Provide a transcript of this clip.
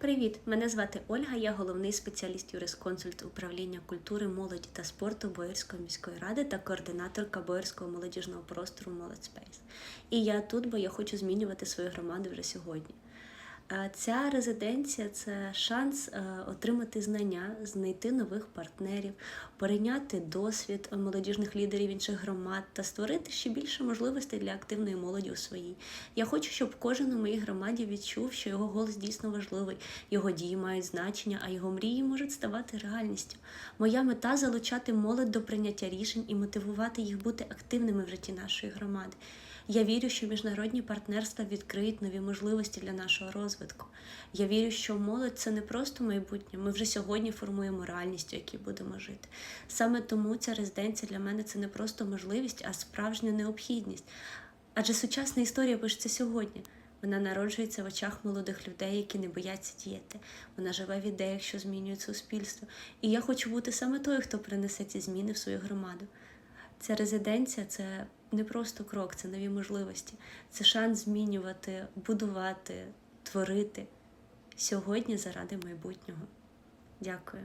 Привіт! Мене звати Ольга, я головний спеціаліст юрисконсульт управління культури, молоді та спорту Боярської міської ради та координаторка Боярського молодіжного простору Молодь Спейс. І я тут, бо я хочу змінювати свою громаду вже сьогодні. Ця резиденція це шанс е, отримати знання, знайти нових партнерів, перейняти досвід молодіжних лідерів інших громад та створити ще більше можливостей для активної молоді у своїй. Я хочу, щоб кожен у моїй громаді відчув, що його голос дійсно важливий, його дії мають значення, а його мрії можуть ставати реальністю. Моя мета залучати молодь до прийняття рішень і мотивувати їх бути активними в житті нашої громади. Я вірю, що міжнародні партнерства відкриють нові можливості для нашого розвитку. Я вірю, що молодь це не просто майбутнє. Ми вже сьогодні формуємо реальність, у якій будемо жити. Саме тому ця резиденція для мене це не просто можливість, а справжня необхідність. Адже сучасна історія пишеться сьогодні. Вона народжується в очах молодих людей, які не бояться діяти. Вона живе в ідеях, що змінюють суспільство. І я хочу бути саме тою, хто принесе ці зміни в свою громаду. Ця резиденція це не просто крок, це нові можливості, це шанс змінювати, будувати, творити сьогодні заради майбутнього. Дякую.